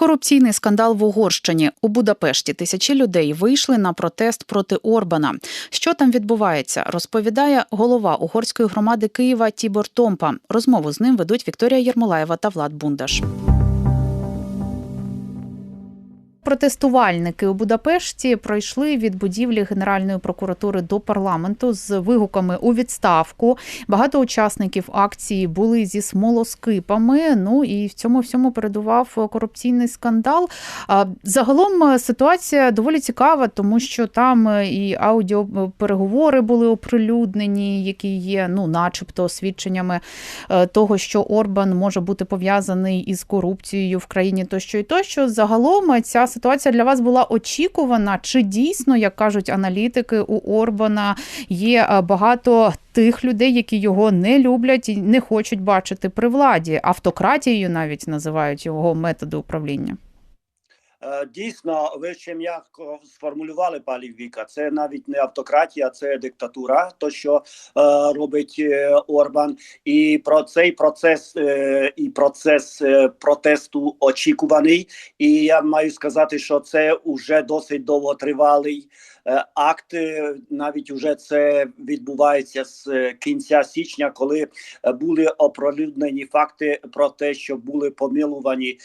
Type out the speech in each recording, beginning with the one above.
Корупційний скандал в Угорщині у Будапешті. Тисячі людей вийшли на протест проти Орбана. Що там відбувається, розповідає голова угорської громади Києва Тібор Томпа. Розмову з ним ведуть Вікторія Єрмолаєва та Влад Бундаш. Протестувальники у Будапешті пройшли від будівлі Генеральної прокуратури до парламенту з вигуками у відставку. Багато учасників акції були зі смолоскипами. Ну і в цьому всьому передував корупційний скандал. Загалом ситуація доволі цікава, тому що там і аудіопереговори були оприлюднені, які є, ну, начебто, свідченнями е, того, що Орбан може бути пов'язаний із корупцією в країні, тощо і тощо. Загалом ця ситуація для вас була очікувана? Чи дійсно, як кажуть аналітики, у Орбана є е, багато тих людей, які його не люблять і не хочуть бачити при владі? Автократією навіть називають його методи управління. Е, Дійсно, ви ще м'яко сформулювали палі Віка. Це навіть не автократія, це диктатура. То що е, робить е, Орбан, і про цей процес е, і процес е, протесту очікуваний. І я маю сказати, що це вже досить довготривалий е, акт. Е, Навіть уже це відбувається з е, кінця січня, коли е, були оприлюднені факти про те, що були помилувані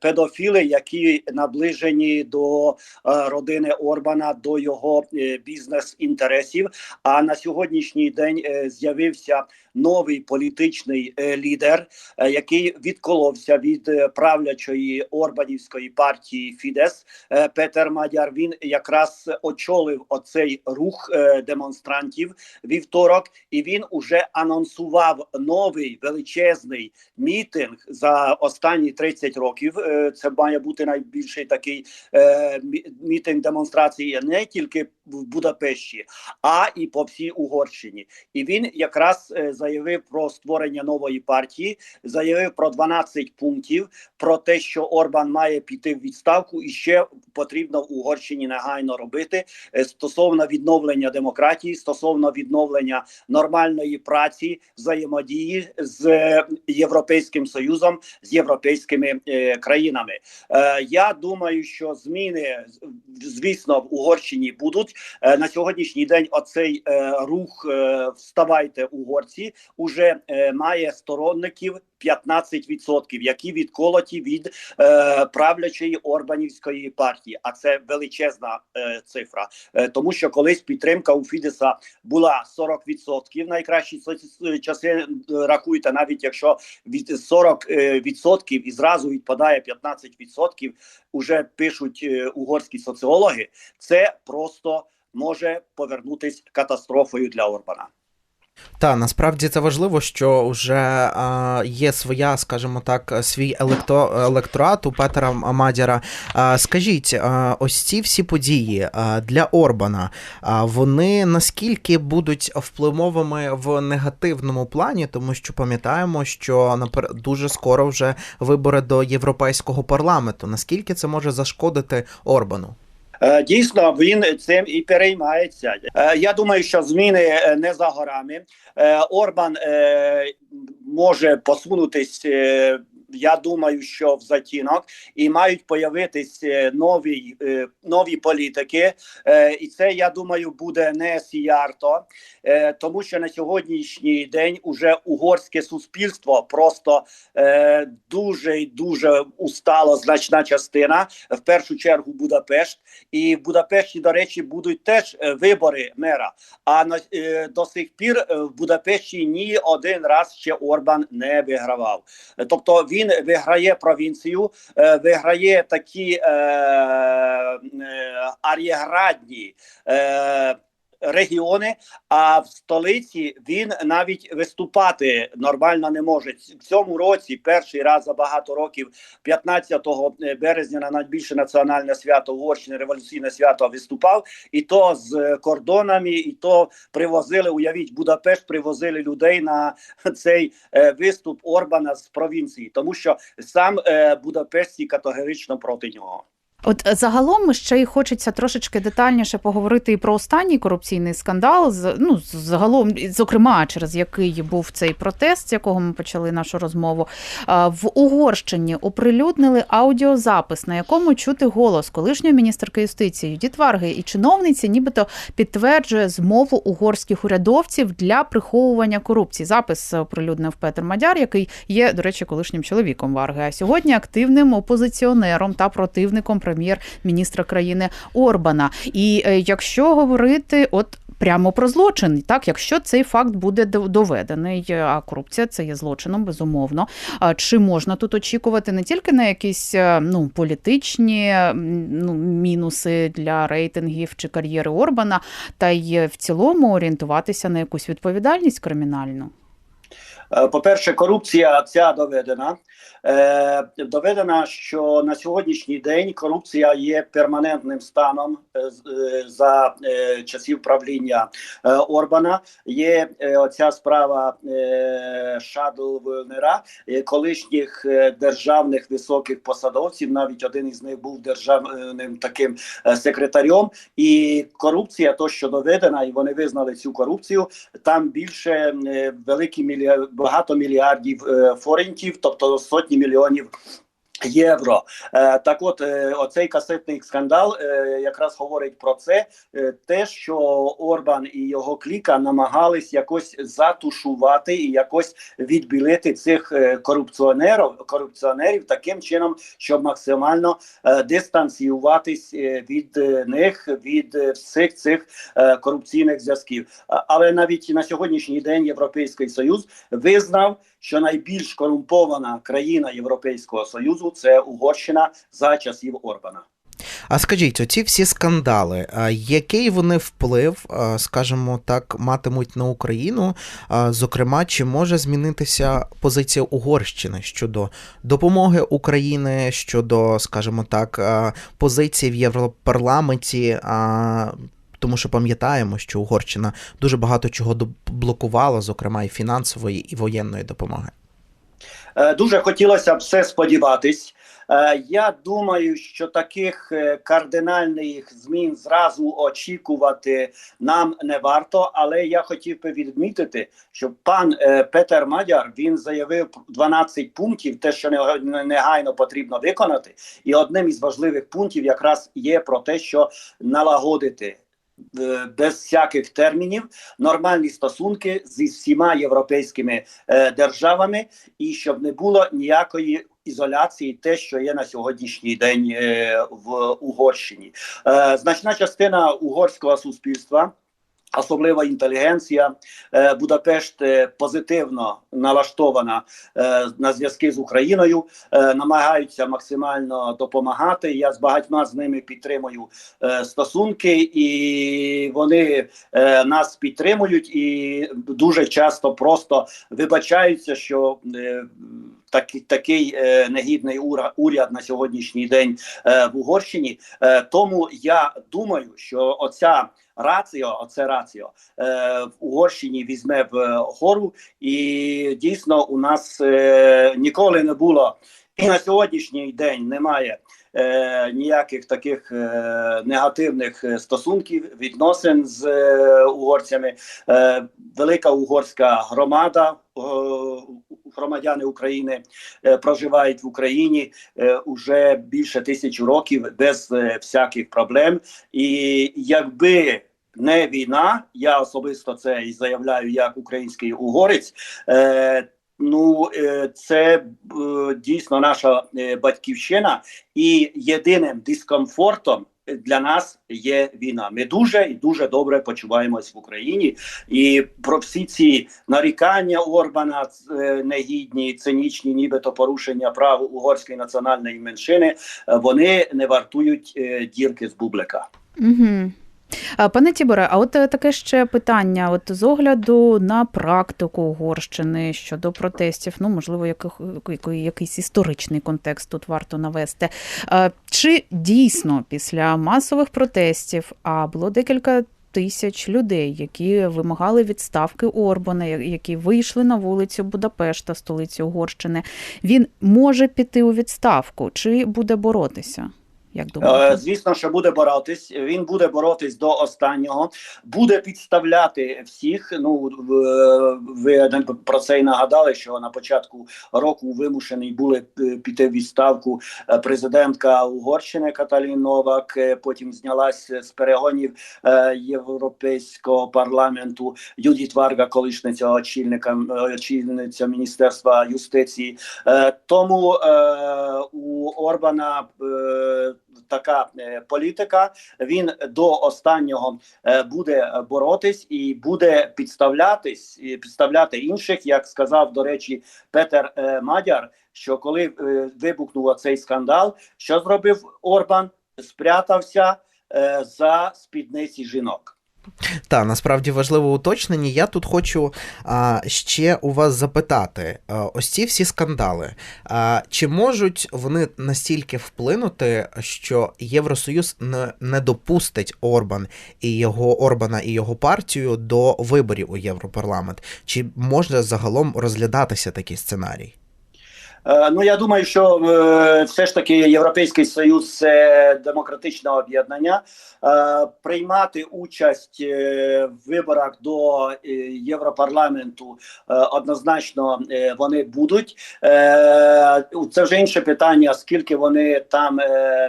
педофіли, які наближені до родини Орбана, до його бізнес-інтересів. А на сьогоднішній день з'явився новий політичний лідер, який відколовся від правлячої Орбанівської партії Фідес. Петер Мадяр. Він якраз очолив оцей рух е, демонстрантів вівторок, і він уже анонсував новий величезний мітинг за останні 30 років. Е, Це має бути найбільший такий е, мітинг демонстрації не тільки в Будапешті, а і по всій Угорщині. І він якраз е, заявив про створення нової партії, заявив про 12 пунктів про те, що Орбан має піти в відставку, і ще потрібно в Угорщині негайно робити е, стосовно відновлення демократії, стосовно відновлення нормальної праці, взаємодії з е, Європейським Союзом, з європейськими е, країнами. Е, я думаю, що зміни звісно в Угорщині будуть на сьогоднішній день. Оцей е, рух е, вставайте угорці уже е, має сторонників 15%, які відколоті від е, правлячої Орбанівської партії. А це величезна е, цифра, е, тому що колись підтримка у Фідеса була 40%. Найкращі часи е, рахуйте, навіть якщо від 40% е, і зразу відпадає 15%, уже пишуть е, угорські соціологи. Це просто може повернутись катастрофою для Орбана. Та насправді це важливо, що вже а, є своя, скажімо так, свій електо, електорат у Петера Мадяра. А, скажіть, а, ось ці всі події а, для Орбана, а, вони наскільки будуть впливовими в негативному плані, тому що пам'ятаємо, що напер... дуже скоро вже вибори до європейського парламенту. Наскільки це може зашкодити Орбану? Е, Дійсно, він цим і переймається. Е, Я думаю, що зміни е, не за горами. Орбан може посунутись. Я думаю, що в затінок і мають появитись е, нові, е, нові політики, Е, і це я думаю буде не сіярто, тому що на сьогоднішній день уже угорське суспільство просто дуже і дуже устало значна частина, в першу чергу Будапешт. І в Будапешті, до речі, будуть теж вибори мера. А на до сих пір в Будапешті ні один раз ще Орбан не вигравав. Тобто він виграє провінцію, е, виграє такі е, е, ар'єградні. Е, Регіони, а в столиці він навіть виступати нормально не може. В цьому році перший раз за багато років, 15 березня, на найбільше національне свято Угорщини, революційне свято виступав, і то з кордонами, і то привозили. Уявіть, Будапешт привозили людей на цей е, виступ Орбана з провінції, тому що сам е, Будапешт категорично проти нього. От е, загалом ще й хочеться трошечки детальніше поговорити і про останній корупційний скандал. Ну, загалом, зокрема, через який був цей протест, з якого ми почали нашу розмову. В Угорщині оприлюднили аудіозапис, на якому чути голос колишньої міністерки юстиції Юдіт Варги і чиновниці, нібито підтверджує змову угорських урядовців для приховування корупції. Запис оприлюднив Петр Мадяр, який є, до речі, колишнім чоловіком Варги, а сьогодні активним опозиціонером та противником прем'єр-міністра країни Орбана. І е, якщо говорити, от. Прямо про злочин, так якщо цей факт буде доведений, е, а корупція це є злочином, безумовно. Чи можна тут очікувати не тільки на якісь е, ну політичні ну, мінуси для рейтингів чи кар'єри Орбана, та й в цілому орієнтуватися на якусь відповідальність кримінальну? Е, По-перше, корупція ця доведена. Е, доведена, що на сьогоднішній день корупція є перманентним станом е, за часів правління Орбана. Є оця справа Шадл Вильнера, е, колишніх державних високих посадовців. Навіть один із них був державним таким секретарем. І корупція, то що доведена, і вони визнали цю корупцію. Там більше великі мілья... багато мільярдів е, форентів, тобто сотні мільйонів. Євро е, так, от е, оцей касетний скандал е, якраз говорить про це, те, що Орбан і його кліка намагались якось затушувати і якось відбілити цих корупціонерів, корупціонерів таким чином, щоб максимально дистанціюватись від них, від всіх цих корупційних зв'язків. Але навіть на сьогоднішній день Європейський Союз визнав, що найбільш корумпована країна Європейського Союзу це Угорщина за часів Орбана. А скажіть, оці всі скандали, який вони вплив, скажімо так, матимуть на Україну? Зокрема, чи може змінитися позиція Угорщини щодо допомоги України, щодо, скажімо так, позиції в Європарламенті? Тому що пам'ятаємо, що Угорщина дуже багато чого блокувала, зокрема і фінансової, і воєнної допомоги. Е, Дуже хотілося б все сподіватись. Е, Я думаю, що таких е, кардинальних змін зразу очікувати нам не варто. Але я хотів би відмітити, що пан Петер Мадяр він заявив 12 пунктів, те, що не- не- негайно потрібно виконати, і одним із важливих пунктів якраз є про те, що налагодити. Е, Без всяких термінів нормальні стосунки зі всіма європейськими е, державами, і щоб не було ніякої ізоляції, те, що є на сьогоднішній день е, в Угорщині. Значна частина угорського суспільства. Особлива інтелігенція Е, Будапешт е, позитивно налаштована е, на зв'язки з Україною, намагаються максимально допомагати. Я з багатьма з ними підтримую стосунки, і вони нас підтримують і дуже часто просто вибачаються, що такий, такий е, негідний ура- уряд на сьогоднішній день е, в Угорщині. Е, тому я думаю, що оця раціо, оце раціо е, в Угорщині візьме в е, гору, і дійсно у нас е, ніколи не було. І на сьогоднішній день немає е, ніяких таких е, негативних е, стосунків, відносин з е, угорцями. Е, велика угорська громада, е, громадяни України е, проживають в Україні е, уже більше тисячі років без е, всяких проблем. І якби не війна, я особисто це і заявляю як український угорець. Ну, це дійсно наша батьківщина, і єдиним дискомфортом для нас є війна. Ми дуже і дуже добре почуваємось в Україні, і про всі ці нарікання Орбана е, негідні, цинічні, нібито порушення прав угорської національної меншини, е, вони не вартують е, дірки з бублика. Угу. Пане Тіборе, а от е, таке ще питання: от з огляду на практику Угорщини щодо протестів, ну можливо, яких, якийсь історичний контекст тут варто навести. Е, Чи дійсно після масових протестів, а було декілька тисяч людей, які вимагали відставки Орбана, які вийшли на вулицю Будапешта, столиці Угорщини, він може піти у відставку чи буде боротися? Як Е, думаєте? Звісно, що буде боротись. Він буде боротись до останнього, буде підставляти всіх. Ну ви про це й нагадали, що на початку року вимушений були е, піти в відставку е, президентка Угорщини Каталін Новак. Потім знялась з перегонів Європейського парламенту Юдіт Варга, колишниця очільника очільниця міністерства юстиції. Тому у Орбана така е, політика. Він до останнього е, буде боротись і буде підставлятись і підставляти інших, як сказав до речі Петер е, Мадяр. Що коли вибухнув цей скандал, що зробив Орбан? Спрятався за спідниці жінок. Та насправді важливе уточнення. Я тут хочу а, ще у вас запитати: а, ось ці всі скандали. А, чи можуть вони настільки вплинути, що Євросоюз не, не допустить Орбан і його Орбана і його партію до виборів у Європарламент? Чи можна загалом розглядатися такий сценарій? Е, Ну я думаю, що е, все ж таки Європейський Союз це демократичне об'єднання. Е, Приймати участь в виборах до Європарламенту однозначно вони будуть. Це вже інше питання, скільки вони там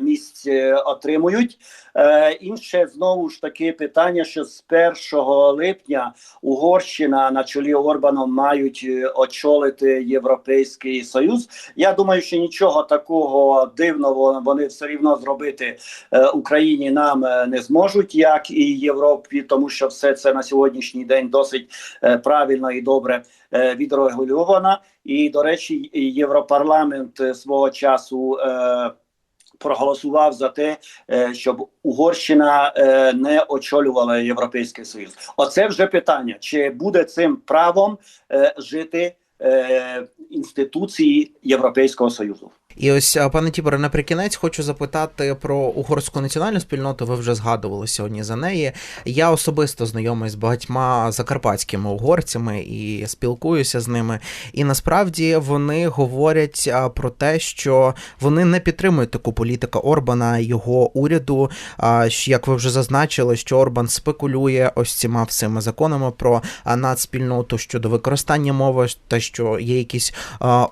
місць отримують. Е, Інше знову ж таки питання, що з 1 липня Угорщина на чолі Орбаном мають е, очолити Європейський Союз. Я думаю, що нічого такого дивного вони все рівно зробити е, Україні нам не зможуть, як і Європі, тому що все це на сьогоднішній день досить правильно і добре е, відрегульовано. І до речі, Європарламент свого часу. Проголосував за те, е, щоб Угорщина е, не очолювала Європейський Союз. Оце вже питання: чи буде цим правом е, жити інституції Європейського Союзу? І ось, пане Тіборе, наприкінець хочу запитати про угорську національну спільноту. Ви вже згадували сьогодні за неї. Я особисто знайомий з багатьма закарпатськими угорцями і спілкуюся з ними. І насправді вони говорять про те, що вони не підтримують таку політику Орбана, його уряду. Як ви вже зазначили, що Орбан спекулює ось цими всіми законами про нацспільноту щодо використання мови, та що є якісь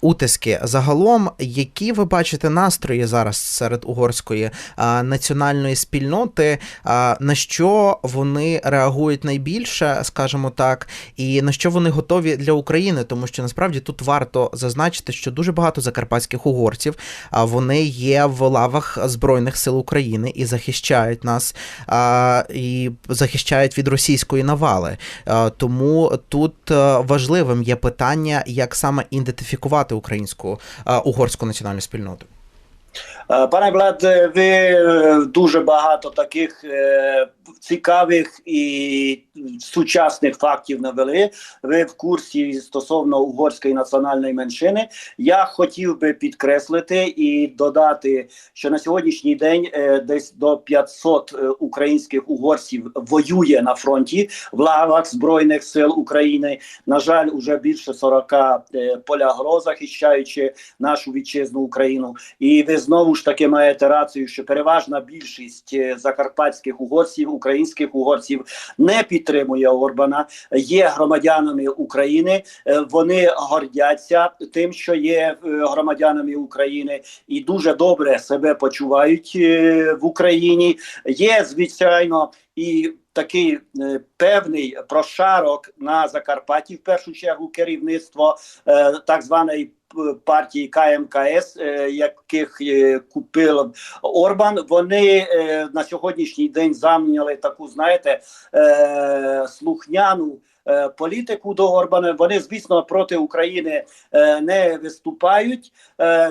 утиски. Загалом, які ви бачите настрої зараз серед угорської а, національної спільноти, а, на що вони реагують найбільше, скажімо так, і на що вони готові для України, тому що насправді тут варто зазначити, що дуже багато закарпатських угорців а, вони є в лавах Збройних сил України і захищають нас а, і захищають від російської навали. А, Тому тут е, важливим є питання, як саме ідентифікувати українську а, угорську національну спільноту. Е, Пане Владе, ви е, дуже багато таких е, цікавих і сучасних фактів навели. Ви в курсі стосовно угорської національної меншини. Я хотів би підкреслити і додати, що на сьогоднішній день е, десь до 500 е, українських угорців воює на фронті в лавах Збройних сил України. На жаль, уже більше 40 е, полягро захищаючи нашу вітчизну Україну. І ви знову ж таки маєте рацію, що переважна більшість закарпатських угорців, українських угорців не підтримує Орбана, є громадянами України. Е, Вони гордяться тим, що є е, громадянами України, і дуже добре себе почувають е, в Україні. Є звичайно і такий е, певний прошарок на Закарпатті, в першу чергу, керівництво е, так званої партії КМКС, е, яких е, купив Орбан. Вони е, на сьогоднішній день заміняли таку, знаєте, слухняну. Політику до Орбана вони, звісно, проти України не виступають.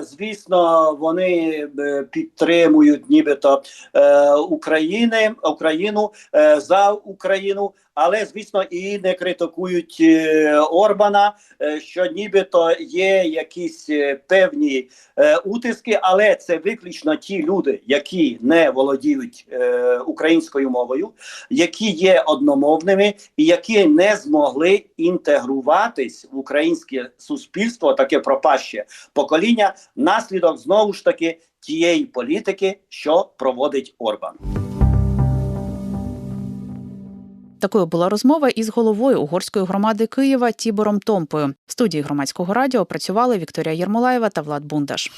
Звісно, вони підтримують нібито України, Україну за Україну. Але звісно і не критикують е, Орбана, е, що нібито є якісь е, певні утиски, але це виключно ті люди, які не володіють українською мовою, які є одномовними і які не змогли інтегруватись в українське суспільство, таке пропаще покоління, наслідок знову ж таки тієї політики, що проводить Орбан. Такою була розмова із головою угорської громади Києва Тібором Томпою. В студії громадського радіо працювали Вікторія Єрмолаєва та Влад Бундаш.